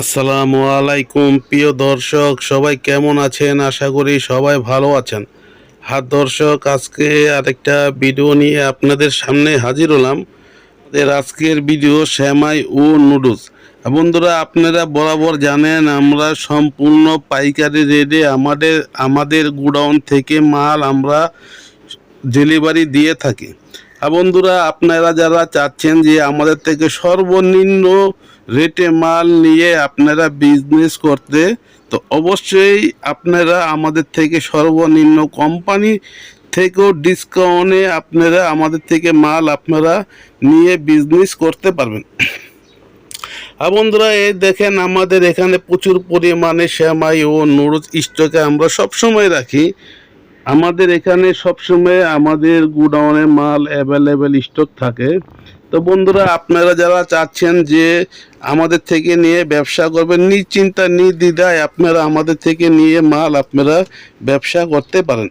আসসালামু আলাইকুম, প্রিয় দর্শক, সবাই কেমন আছেন? আশা করি সবাই ভালো আছেন। হাত দর্শক, আজকে আরেকটা ভিডিও নিয়ে আপনাদের সামনে হাজির হলাম। আজকের ভিডিও শ্যামাই ও নুডলস। বন্ধুরা, আপনারা বরাবর জানেন, আমরা সম্পূর্ণ পাইকারি রেটে আমাদের আমাদের গুডাউন থেকে মাল আমরা ডেলিভারি দিয়ে থাকি। বন্ধুরা, আপনারা যারা চাচ্ছেন যে আমাদের থেকে সর্বনিম্ন রেটে মাল নিয়ে আপনারা বিজনেস করতে, তো অবশ্যই আপনারা আমাদের থেকে সর্বনিম্ন কোম্পানি থেকেও ডিসকাউন্টে আপনারা আমাদের থেকে মাল আপনারা নিয়ে বিজনেস করতে পারবেন। আর বন্ধুরা এই দেখেন আমাদের এখানে প্রচুর পরিমাণে শ্যামাই ও নুডলস স্টকে আমরা সবসময় রাখি। আমাদের এখানে সবসময় আমাদের গুডাউনে মাল অ্যাভেলেবেল স্টক থাকে। তো বন্ধুরা, আপনারা যারা চাচ্ছেন যে আমাদের থেকে নিয়ে ব্যবসা করবেন, নিশ্চিন্তা, নির্দ্বিধায় আপনারা আমাদের থেকে নিয়ে মাল আপনারা ব্যবসা করতে পারেন।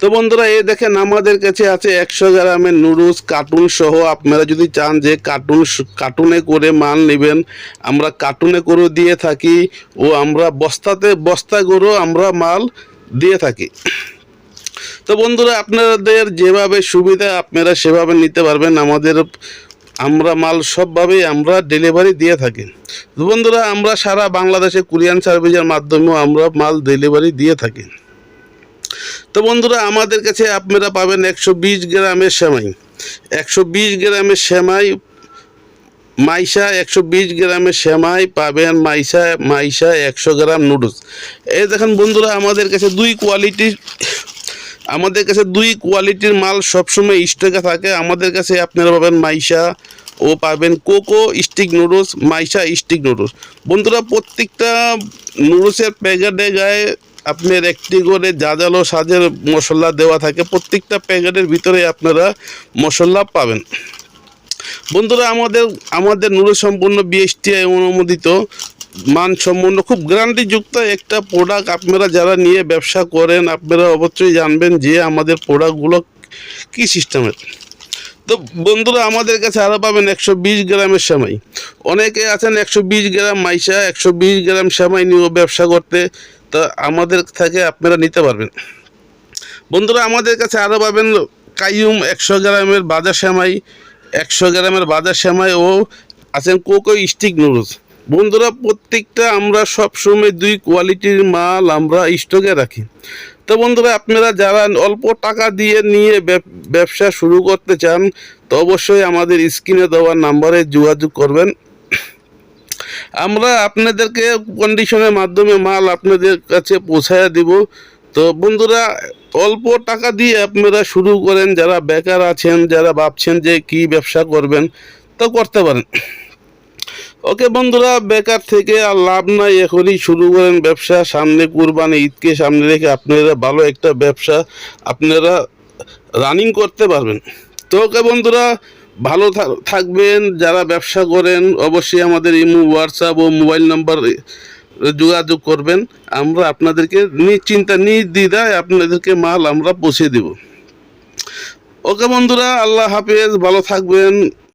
তো বন্ধুরা, এই দেখেন আমাদের কাছে আছে একশো গ্রামের নুডলস কার্টুন সহ। আপনারা যদি চান যে কার্টুন কার্টুনে করে মাল নেবেন, আমরা কার্টুনে করে দিয়ে থাকি ও আমরা বস্তাতে, বস্তা করেও আমরা মাল দিয়ে থাকি। তো বন্ধুরা, আপনাদের যেভাবে সুবিধা আপনারা সেভাবে নিতে পারবেন। আমাদের আমরা মাল সবভাবেই আমরা ডেলিভারি দিয়ে থাকি। বন্ধুরা, আমরা সারা বাংলাদেশে কুরিয়ান সার্ভিসের মাধ্যমেও আমরা মাল ডেলিভারি দিয়ে থাকি। তো বন্ধুরা, আমাদের কাছে আপনারা পাবেন একশো বিশ গ্রামের সেমাই। একশো বিশ গ্রামের সেমাই মাইশা একশো বিশ গ্রামের সেমাই পাবেন মাইশা মাইশা একশো গ্রাম নুডলস। এই দেখেন বন্ধুরা, আমাদের কাছে দুই কোয়ালিটির আমাদের কাছে দুই কোয়ালিটির মাল সবসময় স্টকে থাকে। আমাদের কাছে আপনারা পাবেন মাইশা, ও পাবেন Coco stick noodles, Maisha stick noodles. বন্ধুরা, প্রত্যেকটা নুডলসের প্যাকেটে গায়ে আপনার একটি করে জাজালো সাজের মশলা দেওয়া থাকে। প্রত্যেকটা প্যাকেটের ভিতরে আপনারা মশলা পাবেন। বন্ধুরা, আমাদের আমাদের নুরো সম্পূর্ণ বিএসটিআই অনুমোদিত মানসম্পন্ন, খুব গ্যারান্টিযুক্ত একটা প্রোডাক্ট আপনারা যারা নিয়ে ব্যবসা করেন, আপনারা অবশ্যই জানবেন যে আমাদের প্রোডাক্টগুলো কী সিস্টেমের তো বন্ধুরা, আমাদের কাছে আরও পাবেন একশো বিশ গ্রামের সেমাই। অনেকে আছেন একশো বিশ গ্রাম মাইশা একশো বিশ গ্রাম সেমাই নিয়েও ব্যবসা করতে, তা আমাদের থেকে আপনারা নিতে পারবেন। বন্ধুরা, আমাদের কাছে আরও পাবেন কাইয়ুম একশো গ্রামের বাজার সেমাই একশো গ্রামের বাজার সেমাই ও আছেন কোকো স্টিক নুডলস। বন্ধুরা, প্রত্যেকটা আমরা সবসময় দুই কোয়ালিটির মাল আমরা স্টকে রাখি। তো বন্ধুরা, আপনারা যারা অল্প টাকা দিয়ে নিয়ে ব্যবসা শুরু করতে চান, তো অবশ্যই আমাদের স্ক্রিনে দেওয়া নাম্বারে যোগাযোগ করবেন। আমরা আপনাদেরকে কন্ডিশনের মাধ্যমে মাল আপনাদের কাছে পৌঁছায় দিব। তো বন্ধুরা, অল্প টাকা দিয়ে আপনারা শুরু করেন, যারা বেকার আছেন, যারা ভাবছেন যে কি ব্যবসা করবেন, তো করতে পারেন। ওকে বন্ধুরা, বেকার থেকে আর লাভ নাই, এখনই শুরু করেন ব্যবসা। সামনে কুরবানি, ঈদকে সামনে রেখে আপনারা ভালো একটা ব্যবসা আপনারা রানিং করতে পারবেন। তো ওকে বন্ধুরা, ভালো থাকবেন, যারা ব্যবসা করেন, অবশ্যই আমাদের ইমো, হোয়াটসঅ্যাপ ও মোবাইল নাম্বার যোগাযোগ করবেন, আমরা আপনাদেরকে নিশ্চিন্তা, নির্দ্বিধায় আপনাদেরকে মাল আমরা পৌঁছে দেব। ওকে বন্ধুরা, আল্লাহ হাফেজ, ভালো থাকবেন।